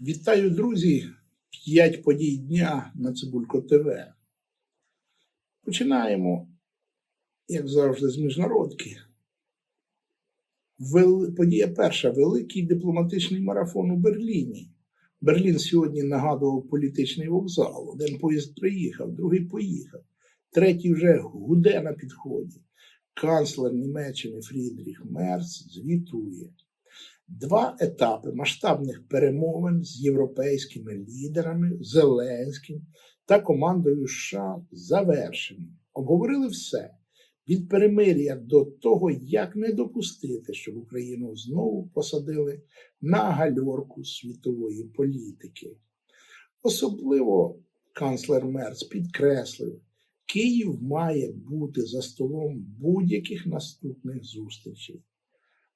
Вітаю, друзі! П'ять подій дня на Цибулько ТВ. Починаємо, як завжди, з міжнародки. Вел... Подія перша великий дипломатичний марафон у Берліні. Берлін сьогодні нагадував політичний вокзал. Один поїзд приїхав, другий поїхав, третій вже гуде на підході. Канцлер Німеччини Фрідріх Мерц звітує. Два етапи масштабних перемовин з європейськими лідерами, Зеленським та командою США завершені. Обговорили все від перемир'я до того, як не допустити, щоб Україну знову посадили на гальорку світової політики. Особливо канцлер Мерц підкреслив, Київ має бути за столом будь-яких наступних зустрічей.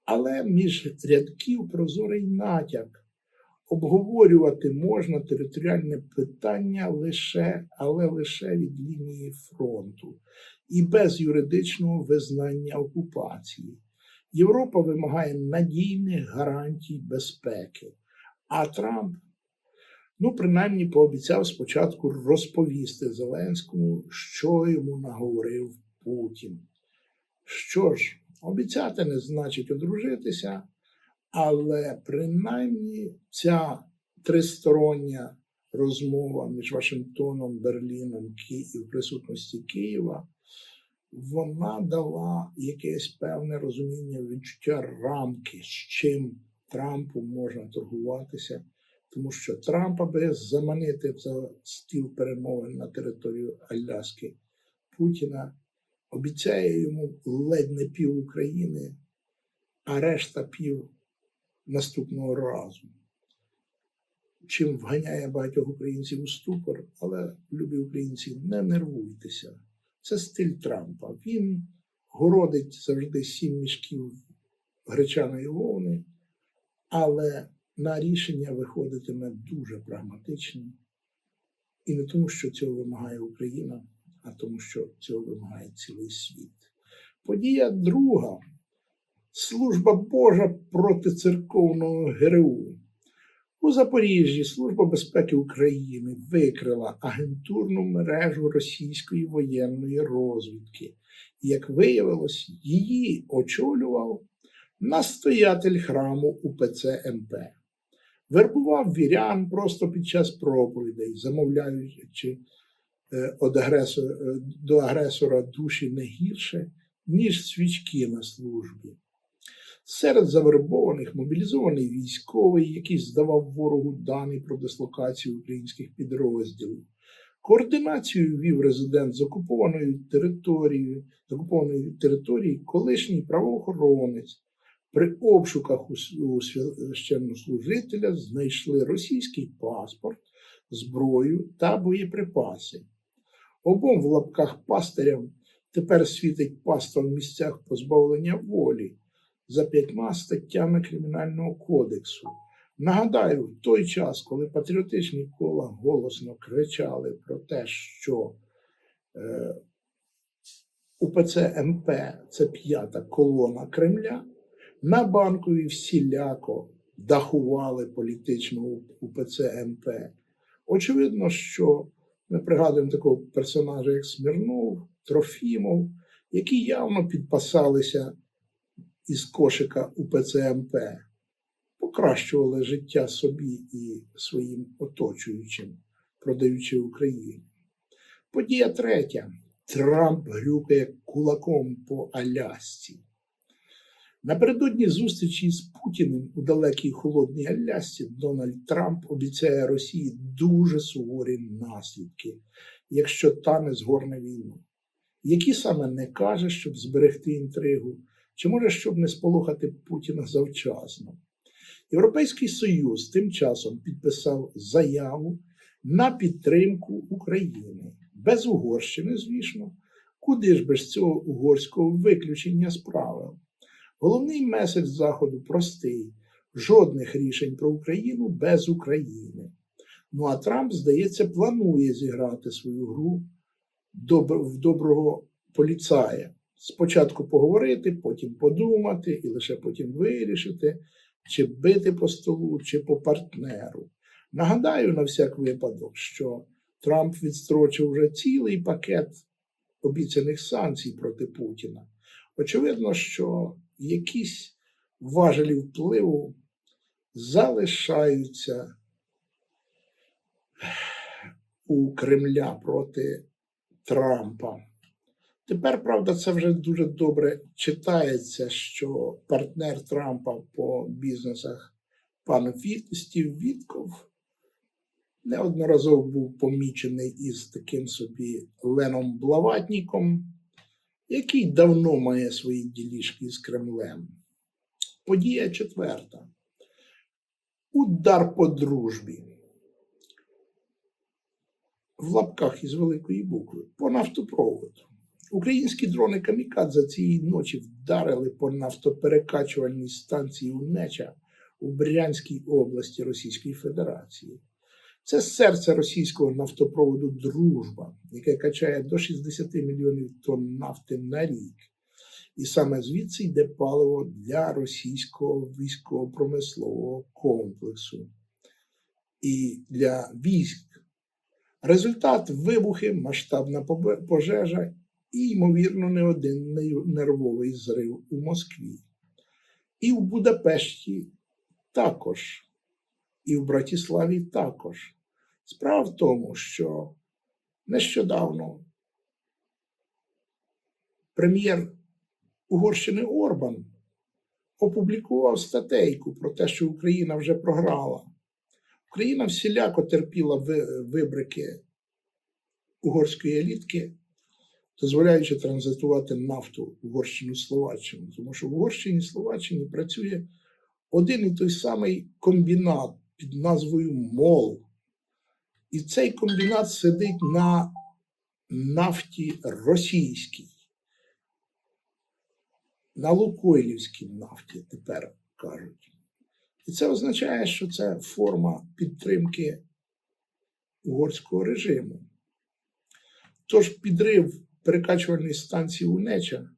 Але між рядків прозорий натяк. Обговорювати можна територіальне питання лише, але лише від лінії фронту і без юридичного визнання окупації. Європа вимагає надійних гарантій безпеки. А Трамп, ну, принаймні, пообіцяв спочатку розповісти Зеленському, що йому наговорив Путін. Що ж, Обіцяти не значить одружитися, але принаймні ця тристороння розмова між Вашингтоном, Берліном і в присутності Києва, вона дала якесь певне розуміння відчуття рамки, з чим Трампу можна торгуватися, тому що Трамп, аби заманити за стіл перемовин на територію Аляски Путіна обіцяє йому ледь не пів України, а решта пів наступного разу. Чим вганяє багатьох українців у ступор, але, любі українці, не нервуйтеся. Це стиль Трампа. Він городить завжди сім мішків гречаної вовни, але на рішення виходитиме дуже прагматично. І не тому, що цього вимагає Україна а тому, що цього вимагає цілий світ. Подія друга служба Божа проти церковного ГРУ. У Запоріжжі Служба безпеки України викрила агентурну мережу російської воєнної розвідки. Як виявилось, її очолював настоятель храму УПЦ МП. Вербував вірян просто під час проповідей, замовляючи агресора, е, до агресора душі не гірше, ніж свічки на службі. Серед завербованих мобілізований військовий, який здавав ворогу дані про дислокацію українських підрозділів. Координацію вів резидент з окупованою територією, з окупованої території, колишній правоохоронець. При обшуках у священнослужителя знайшли російський паспорт, зброю та боєприпаси. Обом в лапках пастирям тепер світить паста в місцях позбавлення волі за п'ятьма статтями Кримінального кодексу. Нагадаю, в той час, коли патріотичні кола голосно кричали про те, що е, УПЦ МП це п'ята колона Кремля, на банкові всіляко дахували політичну УПЦ МП. Очевидно, що ми пригадуємо такого персонажа, як Смірнов, Трофімов, які явно підпасалися із кошика УПЦМП, покращували життя собі і своїм оточуючим, продаючи Україну. Подія третя. Трамп грюкає кулаком по Алясці. Напередодні зустрічі з Путіним у далекій холодній Алясці Дональд Трамп обіцяє Росії дуже суворі наслідки, якщо та не згорне війну. Які саме не каже, щоб зберегти інтригу, чи може щоб не сполохати Путіна завчасно. Європейський Союз тим часом підписав заяву на підтримку України без Угорщини, звісно, куди ж без цього угорського виключення з правил. Головний меседж Заходу простий: жодних рішень про Україну без України. Ну а Трамп, здається, планує зіграти свою гру в доброго поліцая. Спочатку поговорити, потім подумати і лише потім вирішити, чи бити по столу, чи по партнеру. Нагадаю на всяк випадок, що Трамп відстрочив вже цілий пакет обіцяних санкцій проти Путіна. Очевидно, що якісь важелі впливу залишаються у Кремля проти Трампа. Тепер, правда, це вже дуже добре читається, що партнер Трампа по бізнесах пан Стів Вітков неодноразово був помічений із таким собі Леном Блаватніком, який давно має свої ділішки з Кремлем. Подія четверта. Удар по дружбі. В лапках із великої букви по нафтопроводу. Українські дрони Камікадзе цієї ночі вдарили по нафтоперекачувальній станції Унеча у Брянській області Російської Федерації. Це серце російського нафтопроводу Дружба, яке качає до 60 мільйонів тонн нафти на рік. І саме звідси йде паливо для російського військово-промислового комплексу і для військ. Результат вибухи, масштабна пожежа і, ймовірно, не один нервовий зрив у Москві. І в Будапешті також, і в Братіславі також. Справа в тому, що нещодавно прем'єр Угорщини Орбан опублікував статейку про те, що Україна вже програла. Україна всіляко терпіла вибрики угорської елітки, дозволяючи транзитувати нафту Угорщину Словаччину. Тому що в Угорщині Словаччині працює один і той самий комбінат під назвою МОЛ. І цей комбінат сидить на нафті російській, на Лукойлівській нафті, тепер кажуть. І це означає, що це форма підтримки угорського режиму. Тож підрив перекачувальної станції Унеча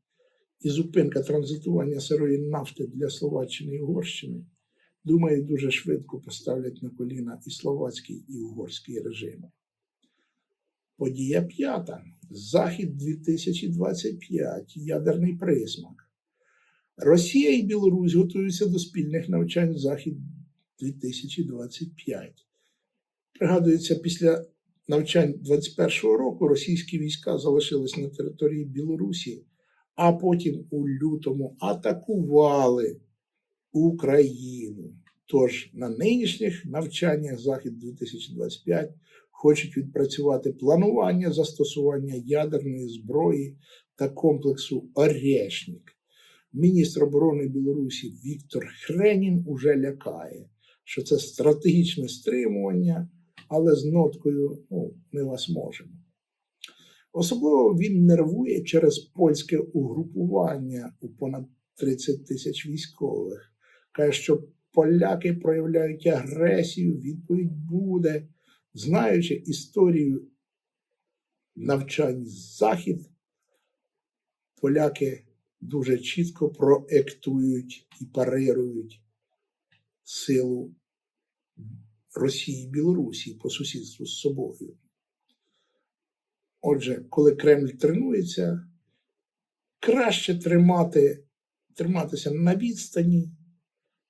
і зупинка транзитування сирої нафти для Словаччини і Угорщини, думаю, дуже швидко поставлять на коліна і словацький, і угорський режими. Подія п'ята. Захід 2025. Ядерний присмак. Росія і Білорусь готуються до спільних навчань Захід 2025. Пригадується, після навчань 21-го року російські війська залишились на території Білорусі, а потім у лютому атакували Україну. Тож на нинішніх навчаннях Захід 2025 хочуть відпрацювати планування застосування ядерної зброї та комплексу Орешник. Міністр оборони Білорусі Віктор Хренін уже лякає, що це стратегічне стримування, але з ноткою ну, ми вас можемо. Особливо він нервує через польське угрупування у понад 30 тисяч військових. Каже, що поляки проявляють агресію, відповідь буде, знаючи історію навчань Захід, поляки дуже чітко проектують і парирують силу Росії і Білорусі по сусідству з собою. Отже, коли Кремль тренується, краще тримати, триматися на відстані,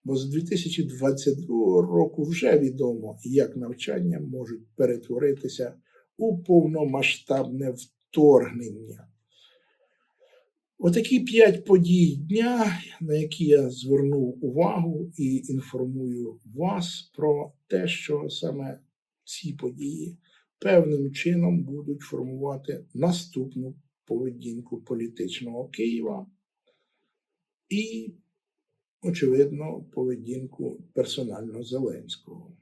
бо з 2022 року вже відомо, як навчання можуть перетворитися у повномасштабне вторгнення. Отакі п'ять подій дня, на які я звернув увагу і інформую вас про те, що саме ці події певним чином будуть формувати наступну поведінку політичного Києва і, очевидно, поведінку персонально Зеленського.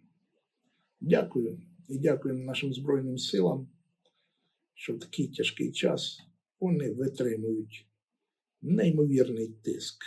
Дякую і дякуємо нашим Збройним силам, що в такий тяжкий час вони витримують неймовірний тиск.